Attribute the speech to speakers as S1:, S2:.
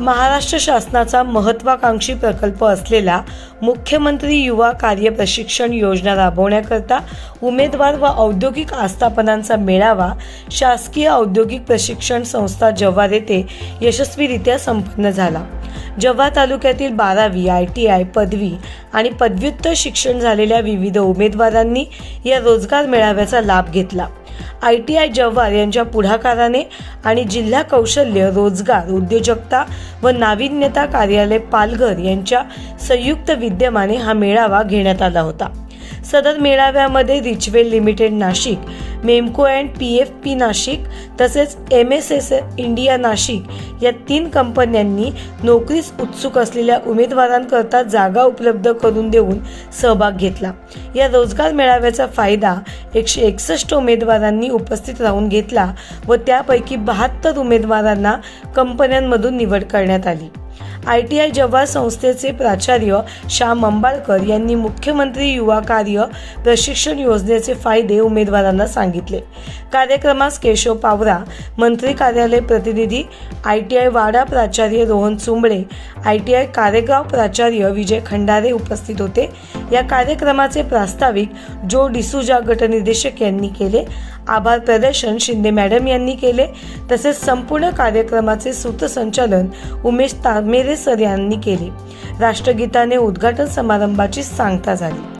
S1: महाराष्ट्र शासनाचा महत्त्वाकांक्षी प्रकल्प असलेला मुख्यमंत्री युवा कार्य प्रशिक्षण योजना राबवण्याकरता उमेदवार व औद्योगिक आस्थापनांचा मेळावा शासकीय औद्योगिक प्रशिक्षण संस्था जव्हार येथे यशस्वीरित्या संपन्न झाला. जव्हार तालुक्यातील बारावी आय टी आय पदवी आणि पदव्युत्तर शिक्षण झालेल्या विविध उमेदवारांनी या रोजगार मेळाव्याचा लाभ घेतला. आय टी आय जव्हार यांच्या पुढाकाराने आणि जिल्हा कौशल्य रोजगार उद्योजकता व नाविन्यता कार्यालय पालघर यांच्या संयुक्त विद्यमाने हा मेळावा घेण्यात आला होता. सदर मेळाव्यामध्ये Richwell limited Nashik Memco and P F P Nashik तसेच M S S India Nashik या तीन कंपन्यांनी नोकरीस उत्सुक असलेल्या उमेदवारांकरता जागा उपलब्ध करून देऊन सहभाग घेतला. या रोजगार मेळाव्याचा फायदा एकशे एकसष्ट उमेदवारांनी उपस्थित राहून घेतला व त्यापैकी बहात्तर उमेदवारांना कंपन्यांमधून निवड करण्यात आली. आय टी आय जव्हार संस्थेचे प्राचार्य श्याम अंबाळकर यांनी मुख्यमंत्री युवा कार्य प्रशिक्षण योजनेचे फायदे उमेदवारांना सांगितले. कार्यक्रमास केशव पावरा मंत्री कार्यालय प्रतिनिधी आय टी आय वाडा प्राचार्य Rohan Chumbale I T I Karegaon प्राचार्य विजय खंडारे उपस्थित होते. या कार्यक्रमाचे प्रास्ताविक जो डिसुजा गटनिर्देशक यांनी केले आभार प्रदर्शन शिंदे मॅडम यांनी केले तसेच संपूर्ण कार्यक्रमाचे सूत्रसंचालन उमेश मेरे सर यांनी केले. राष्ट्रगीताने उद्घाटन समारंभाची सांगता झाली.